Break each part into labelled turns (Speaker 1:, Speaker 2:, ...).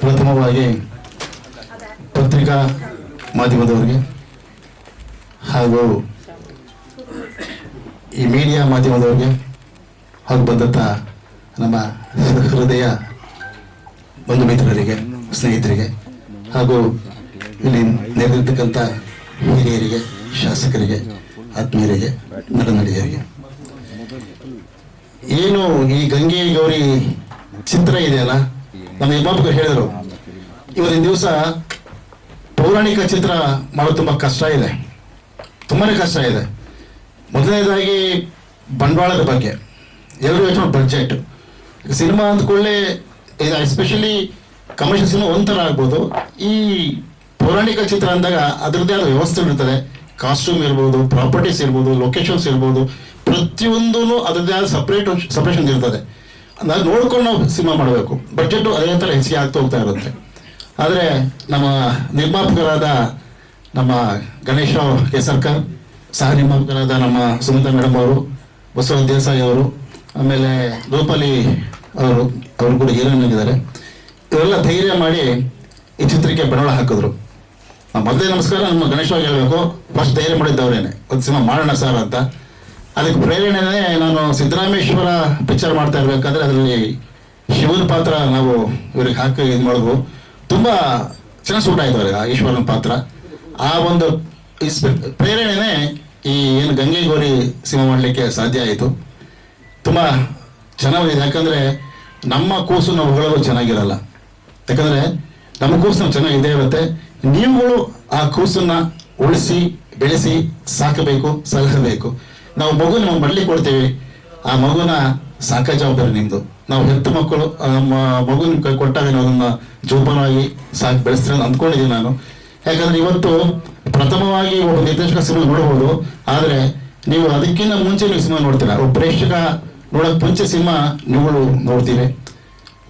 Speaker 1: ಪ್ರಥಮವಾಗಿ ಪತ್ರಿಕಾ ಮಾಧ್ಯಮದವರಿಗೆ ಹಾಗೂ ಈ ಮೀಡಿಯಾ ಮಾಧ್ಯಮದವರಿಗೆ ಹಾಗೂ ಬಂದಂಥ ನಮ್ಮ ಹೃದಯ ಬಂಧು ಮಿತ್ರರಿಗೆ ಸ್ನೇಹಿತರಿಗೆ ಹಾಗೂ ಇಲ್ಲಿ ನೆರೆದಿರ್ತಕ್ಕಂಥ ಹಿರಿಯರಿಗೆ, ಶಾಸಕರಿಗೆ, ಆತ್ಮೀಯರಿಗೆ ನರನಡಿಯರಿಗೆ ಏನು ಈ ಗಂಗೆ ಗೌರಿ ಚಿತ್ರ ಇದೆಯಲ್ಲ? ನಮ್ಮ ನಿರ್ಮಾಪಕರು ಹೇಳಿದರು, ಇವತ್ತಿನ ದಿವಸ ಪೌರಾಣಿಕ ಚಿತ್ರ ಮಾಡೋದು ತುಂಬ ಕಷ್ಟ ಇದೆ. ತುಂಬಾ ಕಷ್ಟ ಇದೆ. ಮೊದಲನೇದಾಗಿ ಬಂಡವಾಳದ ಬಗ್ಗೆ. ಎಲ್ಲರೂ ಯೋಚನೆ ಬಜೆಟ್ ಸಿನಿಮಾ ಅಂದ್ಕೊಳ್ಳೆ ಎಸ್ಪೆಷಲಿ ಕಮರ್ಷಿಯಲ್ ಸಿನಿಮಾ ಒಂಥರ ಆಗ್ಬೋದು. ಈ ಪೌರಾಣಿಕ ಚಿತ್ರ ಅಂದಾಗ ಅದರದ್ದೇ ಆದ ವ್ಯವಸ್ಥೆ ಇರ್ತದೆ. ಕಾಸ್ಟ್ಯೂಮ್ ಇರ್ಬೋದು ಪ್ರಾಪರ್ಟೀಸ್ ಇರ್ಬೋದು ಲೊಕೇಶನ್ಸ್ ಇರ್ಬೋದು ಪ್ರತಿಯೊಂದೂ ಅದರದ್ದೇ ಆದ ಸಪ್ರೇಟ್ ಸಪ್ರೇಷನ್ ಇರ್ತದೆ. ಅದು ನೋಡ್ಕೊಂಡು ನಾವು ಸಿನಿಮಾ ಮಾಡಬೇಕು. ಬಜೆಟ್ ಅದೇ ಥರ ಹೆಚ್ಚಿಗೆ ಆಗ್ತಾ ಹೋಗ್ತಾ ಇರುತ್ತೆ. ಆದರೆ ನಮ್ಮ ನಿರ್ಮಾಪಕರಾದ ನಮ್ಮ ಗಣೇಶ ಕೇಸರ್ಕರ್, ಸಹ ನಿರ್ಮಾಪಕರಾದ ನಮ್ಮ ಸುಮಿತಾ ಮೇಡಮ್ ಅವರು ಬಸವ ದೇಸಾಯಿ ಅವರು, ಆಮೇಲೆ ಗೋಪಾಲಿ ಅವರು ಅವರು ಕೂಡ ಹೀರೋಯಿನ್ ಆಗಿದ್ದಾರೆ. ಇವರೆಲ್ಲ ಧೈರ್ಯ ಮಾಡಿ ಈ ಚಿತ್ರಕ್ಕೆ ಬಂಡವಾಳ ಹಾಕಿದ್ರು. ಮೊದಲೇ ನಮಸ್ಕಾರ, ನಮ್ಮ ಗಣೇಶವಾಗಿ ಹೇಳಬೇಕು. ಫಸ್ಟ್ ಧೈರ್ಯ ಮಾಡಿದ್ದವರೇನೆ. ಒಂದು ಸಿನಿಮಾ ಮಾಡೋಣ ಸರ್ ಅಂತ. ಅದಕ್ಕೆ ಪ್ರೇರಣೆನೇ ನಾನು ಸಿದ್ದರಾಮೇಶ್ವರ ಪಿಕ್ಚರ್ ಮಾಡ್ತಾ ಇರ್ಬೇಕಾದ್ರೆ ಅದರಲ್ಲಿ ಶಿವನ ಪಾತ್ರ ನಾವು ಇವ್ರಿಗೆ ಹಾಕಿ ಇದು ಮಾಡಿದ್ವು ತುಂಬ ಚೆನ್ನಾಗಿ ಸೂಟ್ ಆಯ್ತು ಅವ್ರಿಗೆ ಈಶ್ವರನ ಪಾತ್ರ. ಆ ಒಂದು ಪ್ರೇರಣೆನೇ ಈ ಏನು ಗಂಗೆ ಗೌರಿ ಸಿನಿಮಾ ಮಾಡಲಿಕ್ಕೆ ಸಾಧ್ಯ ಆಯಿತು. ತುಂಬ ಚೆನ್ನಾಗಿದೆ. ಯಾಕಂದರೆ ನಮ್ಮ ಕೂಸು ನಾವು ಹೊಗಳೋದು ಚೆನ್ನಾಗಿರಲ್ಲ. ಯಾಕಂದರೆ ನಮ್ಮ ಕೂಸು ನಾವು ಚೆನ್ನಾಗಿ ಇದೇ ಇರುತ್ತೆ. ನೀವುಗಳು ಆ ಕೂಸನ್ನ ಉಳಿಸಿ, ಬೆಳೆಸಿ ಸಾಕಬೇಕು, ಸಲಹಬೇಕು. ನಾವು ಮಗು ನಿಮಗೆ ಮಡಲಿ ಕೊಡ್ತೀವಿ. ಆ ಮಗುನ ಸಾಕ ಜವಾಬ್ದಾರಿ ನಿಮ್ದು. ನಾವು ಹೆತ್ತ ಮಕ್ಕಳು ಮಗು ನಮ್ಮ ಮಗುನ ಕೈ ಕೊಟ್ಟಾಗ ನಾವು ಅದನ್ನ ಜೋಪಾನವಾಗಿ ಸಾಕಿ ಬೆಳೆಸ್ತೀರ ಅಂತ ಅಂದ್ಕೊಂಡಿದ್ದೀನಿ ನಾನು. ಯಾಕಂದ್ರೆ ಇವತ್ತು ಪ್ರಥಮವಾಗಿ ಒಬ್ಬ ನಿರ್ದೇಶಕ ಸಿನಿಮಾ ನೋಡಬಹುದು ಆದ್ರೆ ನೀವು ಅದಕ್ಕಿಂತ ಮುಂಚೆ ನೀವು ಸಿನಿಮಾ ನೋಡ್ತೀರಾ? ಒಬ್ಬ ಪ್ರೇಕ್ಷಕ ನೋಡಕ್ ಮುಂಚೆ ಸಿನಿಮಾ ನೀವು ನೋಡ್ತೀರಿ.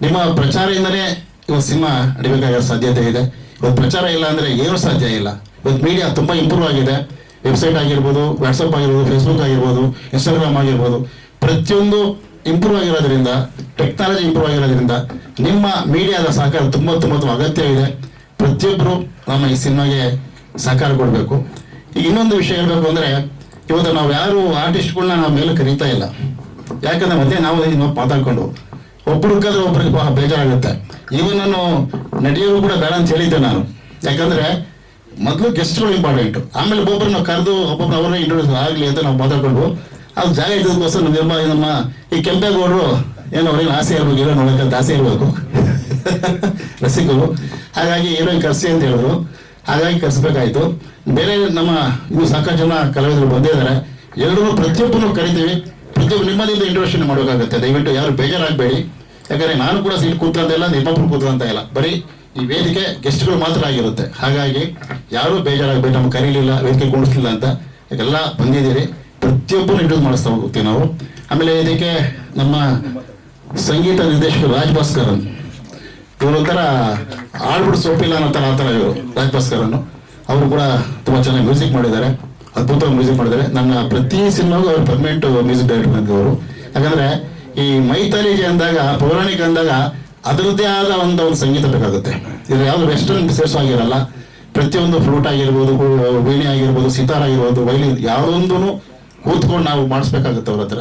Speaker 1: ನಿಮ್ಮ ಪ್ರಚಾರದಿಂದನೇ ಇವತ್ತು ಸಿನಿಮಾ ನಡಿಬೇಕಾಗಿರೋ ಸಾಧ್ಯತೆ ಇದೆ. ಇವತ್ತು ಪ್ರಚಾರ ಇಲ್ಲ ಅಂದ್ರೆ ಏನೂ ಸಾಧ್ಯ ಇಲ್ಲ. ಇವತ್ತು ಮೀಡಿಯಾ ತುಂಬಾ ಇಂಪ್ರೂವ್ ಆಗಿದೆ. ವೆಬ್ಸೈಟ್ ಆಗಿರ್ಬೋದು ವಾಟ್ಸಪ್ ಆಗಿರ್ಬೋದು ಫೇಸ್ಬುಕ್ ಆಗಿರ್ಬೋದು ಇನ್ಸ್ಟಾಗ್ರಾಮ್ ಆಗಿರ್ಬೋದು, ಪ್ರತಿಯೊಂದು ಇಂಪ್ರೂವ್ ಆಗಿರೋದ್ರಿಂದ ಟೆಕ್ನಾಲಜಿ ಇಂಪ್ರೂವ್ ಆಗಿರೋದ್ರಿಂದ ನಿಮ್ಮ ಮೀಡಿಯಾದ ಸಹಕಾರ ತುಂಬ ತುಂಬ ತುಂಬ ಅಗತ್ಯವಿದೆ. ಪ್ರತಿಯೊಬ್ಬರು ನಮ್ಮ ಈ ಸಿನಿಮಾಗೆ ಸಹಕಾರ ಕೊಡಬೇಕು. ಈಗ ಇನ್ನೊಂದು ವಿಷಯ ಹೇಳಬೇಕು ಅಂದರೆ, ಇವತ್ತು ನಾವು ಯಾರು ಆರ್ಟಿಸ್ಟ್ಗಳನ್ನ ನಾವು ಮೇಲೆ ಕರೀತಾ ಇಲ್ಲ. ಯಾಕಂದ್ರೆ ಮತ್ತೆ ನಾವು ಇದನ್ನ ಮಾತಾಡ್ಕೊಂಡು ಒಬ್ರಿಗೆ ಬಹಳ ಬೇಜಾರಾಗುತ್ತೆ. ಇವನ್ ನಾನು ನಟಿಯರು ಕೂಡ ಬೇಡ ಅಂತ ಹೇಳಿದ್ದೆ ನಾನು. ಯಾಕಂದ್ರೆ ಮೊದಲು ಗೆಸ್ಟ್ಗಳು ಇಂಪಾರ್ಟೆಂಟ್ ಆಮೇಲೆ ಒಬ್ಬೊಬ್ರು ನಾವು ಕರೆದು, ಒಬ್ಬೊಬ್ರು ಅವ್ರನ್ನ ಇಂಟ್ರೊಡ್ಯೂಸ್ ಆಗಲಿ ಅಂತ ನಾವು ಮಾತಾಡ್ಕೊಂಡು ಅದು ಜಾಗ ಇದ್ದದಕ್ಕೋಸ್ಕರ ನಮ್ಮ ನಮ್ಮ ಈ ಕೆಂಪೇಗೌಡರು ಏನೋ ಅವ್ರಿಗೆ ಆಸೆ ಇರ್ಬೇಕು, ಏನೋ ನೋಡೋಕ್ಕಂತ ಆಸೆ ಇರಬೇಕು. ರಸಿಕರು. ಹಾಗಾಗಿ ಹೀರೋಯಿನ್ ಕರೆಸಿ ಅಂತ ಹೇಳಿದ್ರು. ಹಾಗಾಗಿ ಕರೆಸ್ಬೇಕಾಯ್ತು. ಬೇರೆ ನಮ್ಮ ಇನ್ನು ಸಾಕಷ್ಟು ಜನ ಕಲಾವಿದರು ಬಂದಿದ್ದಾರೆ ಎಲ್ಲರೂ ಪ್ರತಿಯೊಬ್ಬರು ಕರಿತೀವಿ. ಪ್ರತಿಯೊಬ್ಬರು ನಿಮ್ಮದಿಂದ ಇಂಟ್ರೊಡಕ್ಷನ್ ಮಾಡಬೇಕಾಗುತ್ತೆ. ದಯವಿಟ್ಟು ಯಾರು ಬೇಜಾರಾಗಬೇಡಿ. ಯಾಕಂದ್ರೆ ನಾನು ಕೂಡ ಸೀಟ್ ಕೂತ್ಕೊಂತ ಇಲ್ಲ ಕೂತ್ಕೊಂತ ಇಲ್ಲ. ಬರೀ ಈ ವೇದಿಕೆ ಗೆಸ್ಟ್ಗಳು ಮಾತ್ರ ಆಗಿರುತ್ತೆ. ಹಾಗಾಗಿ ಯಾರೂ ಬೇಜಾರಾಗಬೇಕು ನಮ್ಗೆ ಕರೀಲಿಲ್ಲ, ವೇದಿಕೆ ಕೂಡಿಸ್ಲಿಲ್ಲ ಅಂತ ಎಲ್ಲ ಬಂದಿದ್ದೀರಿ. ಪ್ರತಿಯೊಬ್ಬರು ಇಂಟ್ರೂಸ್ ಮಾಡಿಸ್ತಾ ಹೋಗ್ತೀವಿ ನಾವು. ಆಮೇಲೆ ಇದಕ್ಕೆ ನಮ್ಮ ಸಂಗೀತ ನಿರ್ದೇಶಕರು ರಾಜ್ ಭಾಸ್ಕರನ್ ಇವರು ಒಂಥರ ಆಡ್ಬಿಟ್ಟು ಸೋಪಿಲ್ಲ ಅನ್ನೋ ಥರ ಆ ಥರ ಇವರು ರಾಜ್ ಭಾಸ್ಕರನ್ನು ಅವರು ಕೂಡ ತುಂಬಾ ಚೆನ್ನಾಗಿ ಮ್ಯೂಸಿಕ್ ಮಾಡಿದ್ದಾರೆ. ಅದ್ಭುತವಾಗಿ ಮ್ಯೂಸಿಕ್ ಮಾಡಿದ್ದಾರೆ. ನನ್ನ ಪ್ರತಿ ಸಿನಿಮಾಗೂ ಅವರು ಪರ್ಮನೆಂಟ್ ಮ್ಯೂಸಿಕ್ ಡೈರೆಕ್ಟರ್ ಅಂತ ಅವರು ಯಾಕಂದರೆ ಈ ಮೈತಾಲಿಗೆ ಅಂದಾಗ ಪೌರಾಣಿಕ ಅಂದಾಗ ಅದರದ್ದೇ ಆದ ಒಂದು ಅವ್ರ ಸಂಗೀತ ಬೇಕಾಗುತ್ತೆ. ಇದು ಯಾವುದು ವೆಸ್ಟರ್ನ್ ವಿಶೇಷವಾಗಿರಲ್ಲ ಪ್ರತಿಯೊಂದು ಫ್ಲೂಟ್ ಆಗಿರ್ಬೋದು ವೀಣೆ ಆಗಿರ್ಬೋದು, ಸಿತಾರ ಆಗಿರ್ಬೋದು ವೈಲಿನ್ ಯಾವುದೊಂದು ಕೂತ್ಕೊಂಡು ನಾವು ಮಾಡಿಸ್ಬೇಕಾಗುತ್ತೆ ಅವ್ರ ಹತ್ರ.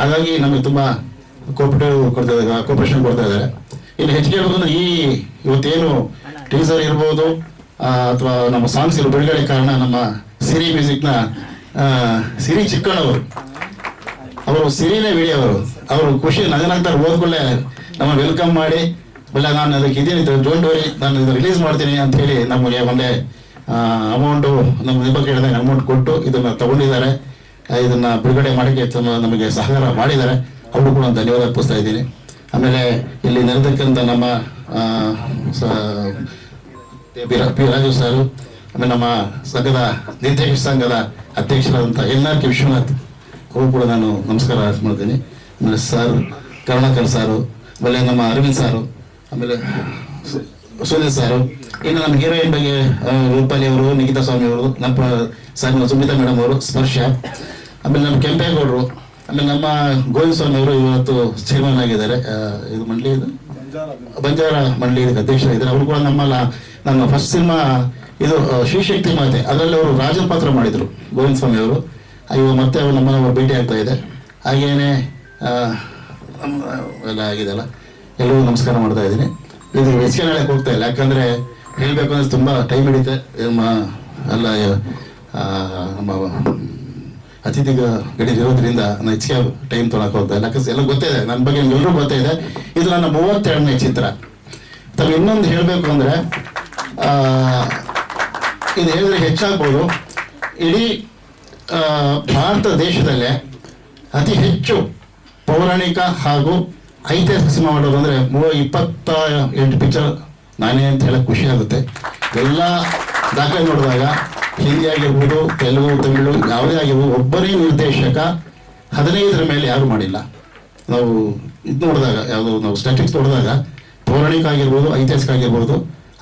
Speaker 1: ಹಾಗಾಗಿ ನಮಗೆ ತುಂಬಾ ಕೋಪರೇಟಿವ್ ಕೊಡ್ತಾ ಇದ್ದಾರೆ ಕೋಪರೇಷನ್ ಕೊಡ್ತಾ ಇದ್ದಾರೆ. ಇನ್ನು ಹೆಚ್ಚಿಗೆ ಹೇಳ್ಬೇಕಂದ್ರೆ ಈ ಇವತ್ತೇನು ಟೀಸರ್ ಇರ್ಬೋದು ಅಥವಾ ನಮ್ಮ ಸಾಂಗ್ಸ್ ಇರೋ ಬಿಡುಗಡೆ ಕಾರಣ ನಮ್ಮ ಸಿರಿ ಮ್ಯೂಸಿಕ್ನ ಸಿರಿ ಚಿಕ್ಕಣ್ಣವರು ಅವರು ಸಿರಿನೇ ವಿಡಿಯೋ ಅವರು ಅವರು ಖುಷಿ ನಗನಾಗ್ತಾರೆ, ಓದ್ಕೊಳ್ಳೆ ನಮ್ಮ ವೆಲ್ಕಮ್ ಮಾಡಿ. ಇಲ್ಲ, ನಾನು ಅದಕ್ಕೆ ಇದೀನಿ ಡೋಂಟ್ ವರಿ ನಾನು ಇದು ರಿಲೀಸ್ ಮಾಡ್ತೀನಿ ಅಂತ ಹೇಳಿ ನಮಗೆ ಒಂದೇ ಅಮೌಂಟು ನಮ್ಮ ಹೇಳಿದಾಗ ಅಮೌಂಟ್ ಕೊಟ್ಟು ಇದನ್ನ ತಗೊಂಡಿದ್ದಾರೆ. ಇದನ್ನ ಬಿಡುಗಡೆ ಮಾಡೋಕ್ಕೆ ನಮಗೆ ಸಹಕಾರ ಮಾಡಿದ್ದಾರೆ. ಅವರು ಕೂಡ ಧನ್ಯವಾದ ಅರ್ಪಿಸ್ತಾ ಇದ್ದೀನಿ. ಆಮೇಲೆ ಇಲ್ಲಿ ನೆರೆದಕ್ಕಂಥ ನಮ್ಮ ಪಿ ರಾಜು ಸರ್, ಆಮೇಲೆ ನಮ್ಮ ಸಂಘದ ನಿರ್ದೇಶಕ ಸಂಘದ ಅಧ್ಯಕ್ಷರಾದಂಥ ಎಲ್ ಆರ್ ಕೆ ವಿಶ್ವನಾಥ್. ಅವರು ಕೂಡ ನಾನು ನಮಸ್ಕಾರ ಮಾಡ್ತೀನಿ. ಆಮೇಲೆ ಸರ್ ಕರುಣಾಕರ್ ಸಾರು, ಆಮೇಲೆ ನಮ್ಮ ಅರವಿಂದ್ ಸಾರು, ಆಮೇಲೆ ಸುನೀಲ್ ಸಾರು. ಇನ್ನು ನಮ್ಮ ಹೀರೋಯಿನ್ ಬಗ್ಗೆ ರೂಪಾಲಿ ಅವರು, ನಿಖಿತಾ ಸ್ವಾಮಿ ಅವರು, ನಮ್ಮ, ಸರ್ ಸುಮಿತಾ ಮೇಡಮ್ ಅವರು, ಸ್ಪರ್ಶ. ಆಮೇಲೆ ನಮ್ಮ ಕೆಂಪೇಗೌಡರು, ಆಮೇಲೆ ನಮ್ಮ ಗೋವಿಂದ ಸ್ವಾಮಿ ಅವರು ಇವತ್ತು ಚೇರ್ಮನ್ ಆಗಿದ್ದಾರೆ. ಇದು ಮಂಡಳಿ ಇದು? ಬಂಜಾರ ಮಂಡಳಿ ಅಧ್ಯಕ್ಷರಾಗಿದ್ದಾರೆ ಅವರು ಕೂಡ ನಮ್ಮ ನಮ್ಮ ಫಸ್ಟ್ ಸಿನಿಮಾ ಇದು ಶ್ರೀಶಕ್ತಿ ಮಾತೆ. ಅದರಲ್ಲಿ ಅವರು ರಾಜನ್ ಪಾತ್ರ ಮಾಡಿದರು, ಗೋವಿಂದ ಸ್ವಾಮಿ ಅವರು. ಇವಾಗ ಮತ್ತೆ ಅವ್ರು ನಮ್ಮನ್ನು ಭೇಟಿ ಆಗ್ತಾ ಇದೆ ಹಾಗೇನೆ ಎಲ್ಲ ಆಗಿದೆಲ್ಲ. ಎಲ್ಲರಿಗೂ ನಮಸ್ಕಾರ ಮಾಡ್ತಾ ಇದ್ದೀನಿ. ಇದು ಹೆಚ್ಚಿಗೆ ನಾಳೆ ಹೋಗ್ತಾ ಇಲ್ಲ. ಯಾಕಂದರೆ ಹೇಳಬೇಕು ಅಂದ್ರೆ ತುಂಬ ಟೈಮ್ ಹಿಡಿತೆ ನಮ್ಮ, ಎಲ್ಲ ನಮ್ಮ ಅತಿಥಿ ಗಡಿ ಇರೋದ್ರಿಂದ ನಾನು ಹೆಚ್ಚಿಗೆ ಟೈಮ್ ತೊಗೊಳಕ್ಕೆ ಹೋಗ್ತಾ ಇಲ್ಲ. ಯಾಕಂದ್ರೆ ಎಲ್ಲ ಗೊತ್ತಿದೆ ನನ್ನ ಬಗ್ಗೆ ನಿಮ್ಗೆಲ್ಲರೂ ಗೊತ್ತಿದೆ ಇದು. ನನ್ನ ಮೂವತ್ತೆರಡನೇ ಚಿತ್ರ. ತಮಗೆ ಇನ್ನೊಂದು ಹೇಳಬೇಕು ಅಂದರೆ ಇದು ಹೇಳಿದ್ರೆ ಹೆಚ್ಚಾಗ್ಬೋದು. ಇಡೀ ಭಾರತ ದೇಶದಲ್ಲೇ ಅತಿ ಹೆಚ್ಚು ಪೌರಾಣಿಕ ಹಾಗೂ ಐತಿಹಾಸಿಕ ಸಿನಿಮಾ ಮಾಡೋದು ಅಂದರೆ ಮೂವ ಇಪ್ಪತ್ತ ಎಂಟು ಪಿಕ್ಚರ್ ನಾನೇ ಅಂತ ಹೇಳಕ್ಕೆ ಖುಷಿ ಆಗುತ್ತೆ. ಎಲ್ಲ ದಾಖಲೆ ನೋಡಿದಾಗ ಹಿಂದಿ ಆಗಿರ್ಬೋದು, ತೆಲುಗು, ತಮಿಳು ಯಾವುದೇ ಆಗಿರ್ಬೋದು, ಒಬ್ಬರೇ ನಿರ್ದೇಶಕ ಹದಿನೈದರ ಮೇಲೆ ಯಾರು ಮಾಡಿಲ್ಲ. ನಾವು ಇದು ನೋಡಿದಾಗ, ಯಾವುದು ನಾವು ಸ್ಟ್ಯಾಟಿಕ್ಸ್ ನೋಡಿದಾಗ ಪೌರಾಣಿಕ ಆಗಿರ್ಬೋದು, ಐತಿಹಾಸಿಕ ಆಗಿರ್ಬೋದು,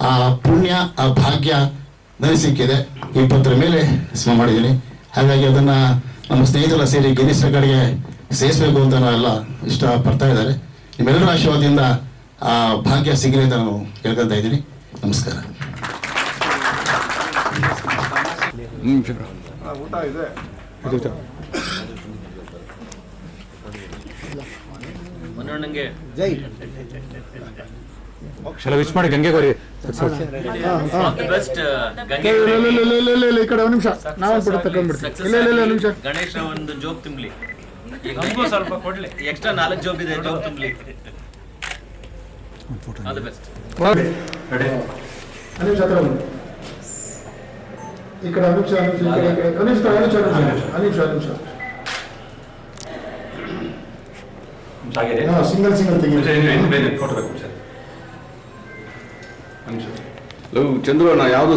Speaker 1: ಆ ಪುಣ್ಯ, ಆ ಭಾಗ್ಯ ನನಗೆ ಸಿಕ್ಕಿದೆ. ಇಪ್ಪತ್ತರ ಮೇಲೆ ಸಿನಿಮಾ ಮಾಡಿದ್ದೀನಿ. ಹಾಗಾಗಿ ಅದನ್ನು ನಮ್ಮ ಸ್ನೇಹಿತರ ಸೇರಿ ಗಿರೀಶ್ ಕಡೆಗೆ ಸೇರಿಸಬೇಕು ಅಂತ ನಾವೆಲ್ಲ ಇಷ್ಟಪಡ್ತಾ ಇದ್ದಾರೆ. ನಿಮ್ಮೆಲ್ಲರ ಆಶೀರ್ವಾದದಿಂದ ಆ ಭಾಗ್ಯ ಸಿಗಲಿ ಅಂತ ನಾನು ಕೇಳ್ಕೊತಾ ಇದ್ದೀನಿ. ನಮಸ್ಕಾರ.
Speaker 2: ಊಟ
Speaker 3: ಎಲ್ಲ ವಿಶ್ ಮಾಡಿ ಗಂಗೆ ಗೌರಿ
Speaker 4: ಬೆಸ್ಟ್ ಗಂಗೆ
Speaker 2: ಇಲ್ಲ ಈ ಕಡೆ ಒಂದು ನಿಮಿಷ. ನಾವು ಬಿಡ ತಕೊಂಡ್ಬಿಡ್ತೀವಿ ಇಲ್ಲ ಇಲ್ಲ ನಿಮಿಷ.
Speaker 4: ಗಣೇಶ ಒಂದು ಜೋಬ್ ತುಂಬಲಿ. ನಮಗೂ ಸ್ವಲ್ಪ ಕೊಡ್ಲಿ. ಎಕ್ಸ್ಟ್ರಾ ನಾಲ್ಕು ಜೋಬ್ ಇದೆ ಜೋಬ್ ತುಂಬಲಿ. All the best.
Speaker 2: ಈ ಕಡೆ ಒಂದು ಸಿಂಗಲ್ ಸಿಂಗಲ್ ಒಂದು ನಿಮಿಷ ತೆಗಿ
Speaker 3: ಚಂದ್ರು ಯಾವುದು